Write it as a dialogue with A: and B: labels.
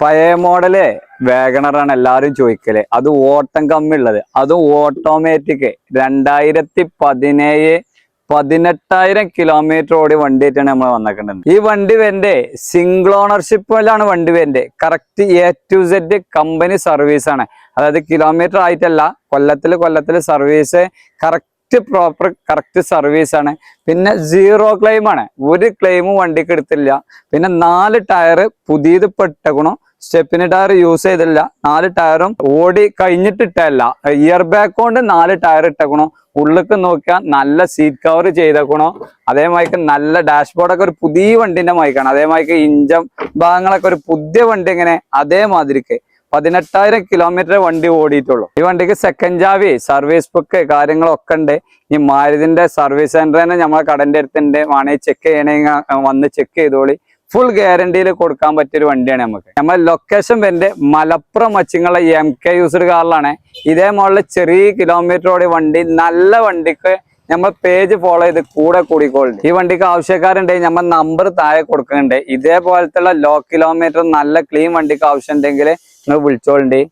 A: പഴയ മോഡൽ വേഗണറാണ് എല്ലാരും ചോദിക്കൽ. അത് ഓട്ടം കമ്മിയുള്ളത്. അത് ഓട്ടോമാറ്റിക് രണ്ടായിരത്തി പതിനേഴ് പതിനെട്ടായിരം കിലോമീറ്റർ ഓടി വണ്ടി ആയിട്ടാണ് നമ്മൾ വന്നിട്ടുള്ളത് ഈ വണ്ടി വരന്റെ സിംഗിൾ ഓണർഷിപ്പിലാണ് വണ്ടി വരന്റെ correct A to Z company service ആണ്. അതായത് കിലോമീറ്റർ ആയിട്ടല്ല കൊല്ലത്തിൽ കൊല്ലത്തിൽ service correct proper correct service ആണ്. പിന്നെ സീറോ ക്ലെയിം ആണ്. ഒരു ക്ലെയിമും വണ്ടിക്ക് എടുത്തില്ല. പിന്നെ നാല് ടയർ പുതിയത് പെട്ടക്കണു സ്റ്റെപ്പിന് ടയർ യൂസ് ചെയ്തില്ല. നാല് ടയറും ഓടി കഴിഞ്ഞിട്ടിട്ടല്ല. ഇയർ ബാക്ക് കൊണ്ട് നാല് ടയർ ഇട്ടേക്കണോ ഉള്ളിക്ക് നോക്കിയാൽ നല്ല സീറ്റ് കവർ ചെയ്തേക്കണോ അതേമാതിരി നല്ല ഡാഷ്ബോർഡൊക്കെ ഒരു പുതിയ വണ്ടിന്റെ മൈക്കാണ് അതേമാതിരി ഇഞ്ചം ഭാഗങ്ങളൊക്കെ ഒരു പുതിയ വണ്ടി ഇങ്ങനെ അതേമാതിരിക്ക്. പതിനെട്ടായിരം കിലോമീറ്റർ വണ്ടി ഓടിയിട്ടുള്ളൂ. ഈ വണ്ടിക്ക് സെക്കൻഡ് ചാവി സർവീസ് ബുക്ക് കാര്യങ്ങളൊക്കെ ഉണ്ട്. ഈ മാരുതിന്റെ സർവീസ് സെന്റർ തന്നെ നമ്മളെ കടന്റെ അടുത്തുണ്ട്. വേണമെങ്കിൽ ചെക്ക് ചെയ്യണമെങ്കിൽ വന്ന് ചെക്ക് ചെയ്തോളി. ഫുൾ ഗ്യാരണ്ടിയിൽ കൊടുക്കാൻ പറ്റിയൊരു വണ്ടിയാണ് നമുക്ക് നമ്മൾ ലൊക്കേഷൻ വരുന്നത് മലപ്പുറം വച്ചിങ്ങുള്ള എം കെ യൂസർ കാറിലാണ് ഇതേ മോളിൽ ചെറിയ കിലോമീറ്റർ ഓടി വണ്ടി നല്ല വണ്ടിക്ക് നമ്മൾ പേജ് ഫോളോ ചെയ്ത് കൂടെ കൂടിക്കോളുണ്ട്. ഈ വണ്ടിക്ക് ആവശ്യക്കാരുണ്ടെങ്കിൽ നമ്മൾ നമ്പർ താഴെ കൊടുക്കുന്നുണ്ട്. ഇതേപോലത്തെ ലോ കിലോമീറ്റർ നല്ല ക്ലീൻ വണ്ടിക്ക് ആവശ്യം ഉണ്ടെങ്കിൽ നിങ്ങൾ വിളിച്ചോളുണ്ട്.